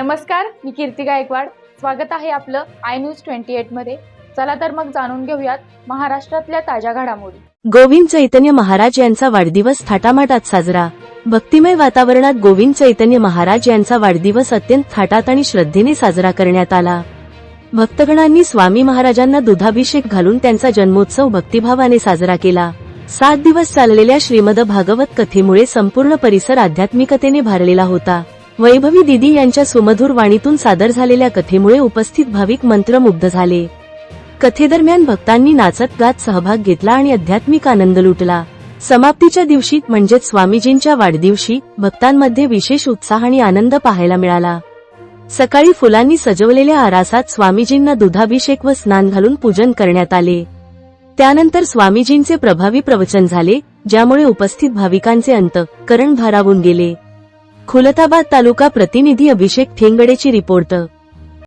नमस्कार मी कीर्ती गायकवाड. स्वागत आहे आपलं आय न्यूज ट्वेंटी एटमध्ये. चला तर मग जाणून घेऊयात महाराष्ट्रातल्या ताज्या घडामोडी. गोविंद चैतन्य महाराज यांचा वाढदिवस थाटामाटात साजरा. भक्तिमय वातावरणात गोविंद चैतन्य महाराज यांचा वाढदिवस अत्यंत थाटात आणि श्रद्धेने साजरा करण्यात आला. भक्तगणांनी स्वामी महाराजांना दुधाभिषेक घालून त्यांचा जन्मोत्सव भक्तिभावाने साजरा केला. सात दिवस चाललेल्या श्रीमद भागवत कथेमुळे संपूर्ण परिसर आध्यात्मिकतेने भारलेला होता. वैभवी दिदी यांच्या सुमधुर वाणीतून सादर झालेल्या कथेमुळे उपस्थित भाविक मंत्रमुग्ध झाले. कथेदरम्यान भक्तांनी नाचत गात सहभाग घेतला आणि आध्यात्मिक आनंद लुटला. समाप्तीच्या दिवशी म्हणजेच स्वामीजींच्या वाढदिवशी भक्तांमध्ये विशेष उत्साह आणि आनंद पाहायला मिळाला. सकाळी फुलांनी सजवलेल्या आरासात स्वामीजींना दुधाभिषेक व स्नान घालून पूजन करण्यात आले. त्यानंतर स्वामीजींचे प्रभावी प्रवचन झाले ज्यामुळे उपस्थित भाविकांचे अंत करण भारावून गेले. खुलताबाद तालुका प्रतिनिधी अभिषेक ठेंगडेची रिपोर्ट.